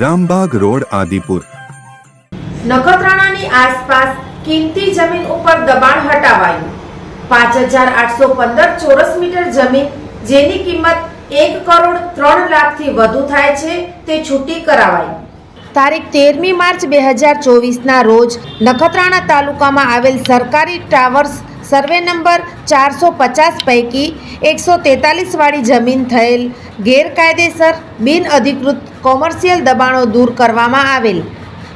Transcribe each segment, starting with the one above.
Rambag road Adipur. નખત્રાણાની આસપાસ કિંમતી જમીન ઉપર દબાણ હટાવાયું. પાંચ હજાર આઠસો પંદર ચોરસ મીટર જમીન જેની કિંમત એક કરોડ ત્રણ લાખથી વધુ થાય છે તે છૂટી કરાવાઈ. તારીખ તેરમી માર્ચ બે હજાર ચોવીસના રોજ નખત્રાણા તાલુકામાં આવેલ સરકારી ટાવર્સ સર્વે નંબર ચારસો પચાસ પૈકી એકસો તેતાલીસવાળી જમીન થયેલ ગેરકાયદેસર બિનઅધિકૃત કોમર્શિયલ દબાણો દૂર કરવામાં આવેલ.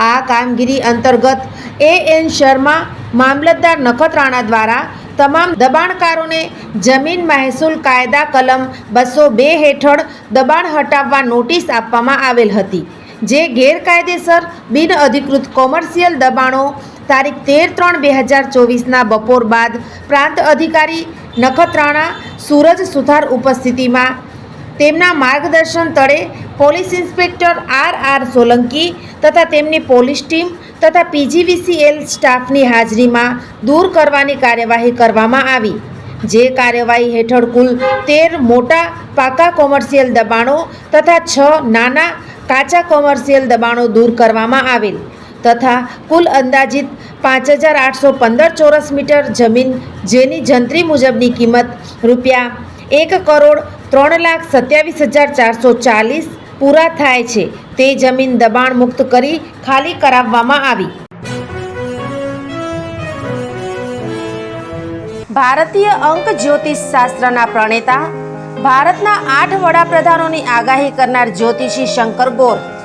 આ કામગીરી અંતર્ગત એ એન શર્મા, મામલતદાર નખત્રાણા દ્વારા તમામ દબાણકારોને જમીન મહેસૂલ કાયદા કલમ બસો બે હેઠળ દબાણ હટાવવા નોટિસ આપવામાં આવેલ હતી, જે ગેરકાયદેસર બિનઅધિકૃત કોમર્શિયલ દબાણો તારીખ તેર ત્રણ બે હજાર ચોવીસના બપોર બાદ પ્રાંત અધિકારી નખત્રાણા સૂરજ સુથાર ઉપસ્થિતિમાં તેમના માર્ગદર્શન તળે police inspector R R Solanki તથા તેમની પોલીસ ટીમ તથા પીજીવીસીએલ સ્ટાફની હાજરીમાં દૂર કરવાની કાર્યવાહી કરવામાં આવી. જે કાર્યવાહી હેઠળ કુલ તેર મોટા પાકા કોમર્શિયલ દબાણો તથા છ નાના કાચા કોમર્શિયલ દબાણો દૂર કરવામાં આવેલ. તથા કુલ અંદાજિત પાંચ હજાર આઠસો પંદર ચોરસ મીટર જમીન જેની જંત્રી મુજબની કિંમત રૂપિયા એક કરોડ ત્રણ લાખ સત્યાવીસ હજાર ચારસો ચાલીસ પૂરા થાય છે. તે જમીન દબાણ મુક્ત કરી ખાલી કરાવવામાં આવી. ભારતીય અંક જ્યોતિષ શાસ્ત્રના પ્રણેતા, ભારતના આઠ વડાપ્રધાનોની આગાહી કરનાર જ્યોતિષી શંકર ગોર